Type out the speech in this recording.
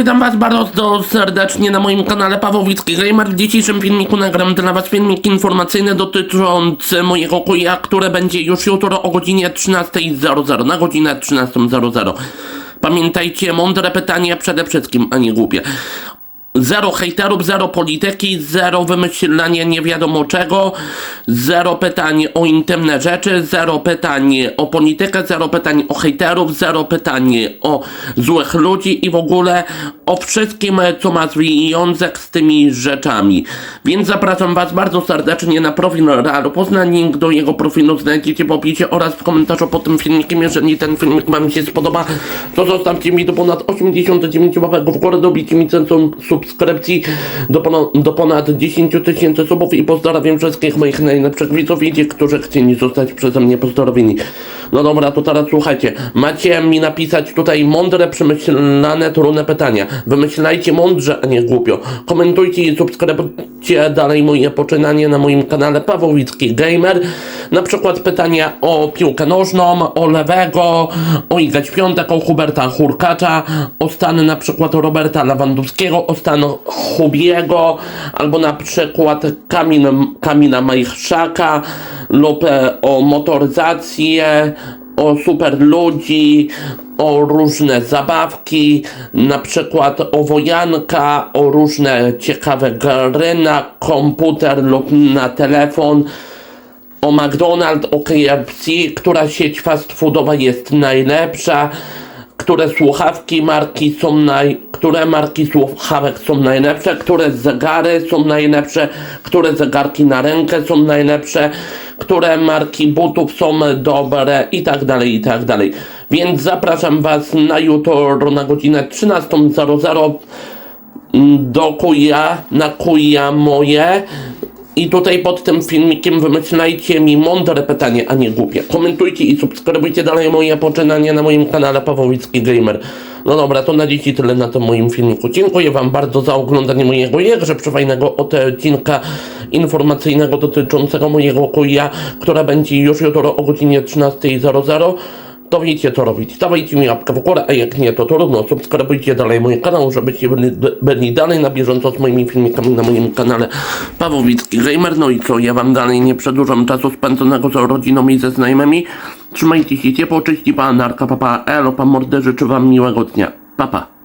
witam was bardzo serdecznie na moim kanale Pawłowicki Gamer. W dzisiejszym filmiku nagram dla was filmik informacyjny dotyczący mojego kuja, które będzie już jutro o godzinie 13.00, na godzinę 13.00. Pamiętajcie, mądre pytanie przede wszystkim, a nie głupie. Zero hejterów, zero polityki, zero wymyślania nie wiadomo czego, zero pytań o intymne rzeczy, zero pytań o politykę, zero pytań o hejterów, zero pytań o złych ludzi i w ogóle o wszystkim, co ma związek z tymi rzeczami. Więc zapraszam Was bardzo serdecznie na profil Realu Poznań. Link do jego profilu znajdziecie w opisie oraz w komentarzu pod tym filmikiem. Jeżeli ten filmik Wam się spodoba, to zostawcie mi do ponad 89 łapek w górę, dobicie mi centrum subskrypcji do ponad, do ponad 10 tysięcy subów i pozdrawiam wszystkich moich najlepszych widzów i tych, którzy chcieli zostać przeze mnie pozdrowieni. No dobra, to teraz słuchajcie. Macie mi napisać tutaj mądre, przemyślane, trudne pytania. Wymyślajcie mądrze, a nie głupio. Komentujcie i subskrybujcie dalej moje poczynanie na moim kanale Pawłowicki Gamer. Na przykład pytania o piłkę nożną, o lewego, o Iga Świątek, o Huberta Hurkacza, o stan na przykład Roberta Lewandowskiego, o stan Hubiego, albo na przykład Kamil, Kamila Majchrzaka lub o motoryzację, o super ludzi, o różne zabawki, na przykład o wojanka, o różne ciekawe gry na komputer lub na telefon, o McDonald's, o KFC, która sieć fast foodowa jest najlepsza, które słuchawki marki są naj... które marki słuchawek są najlepsze, które zegary są najlepsze, które zegarki na rękę są najlepsze, które marki butów są dobre i tak dalej, i tak dalej. Więc zapraszam Was na jutro na godzinę 13.00 do kuja, na kuja moje. I tutaj pod tym filmikiem wymyślajcie mi mądre pytanie, a nie głupie. Komentujcie i subskrybujcie dalej moje poczynania na moim kanale Pawłowicki Gamer. No dobra, to na dziś tyle na tym moim filmiku. Dziękuję Wam bardzo za oglądanie mojego jakże przefajnego odcinka informacyjnego dotyczącego mojego kuja, która będzie już jutro o godzinie 13.00 to wiecie co robić. Dawajcie mi łapkę w górę, a jak nie, to trudno. Subskrybujcie dalej mój kanał, żebyście byli, byli dalej na bieżąco z moimi filmikami na moim kanale Pawłowicki Gamer. No i co, ja wam dalej nie przedłużam czasu spędzonego z rodziną i ze znajomymi. Trzymajcie się ciepło, czyści pan Narka, papa, elo, pan mordę, życzę wam miłego dnia. Papa.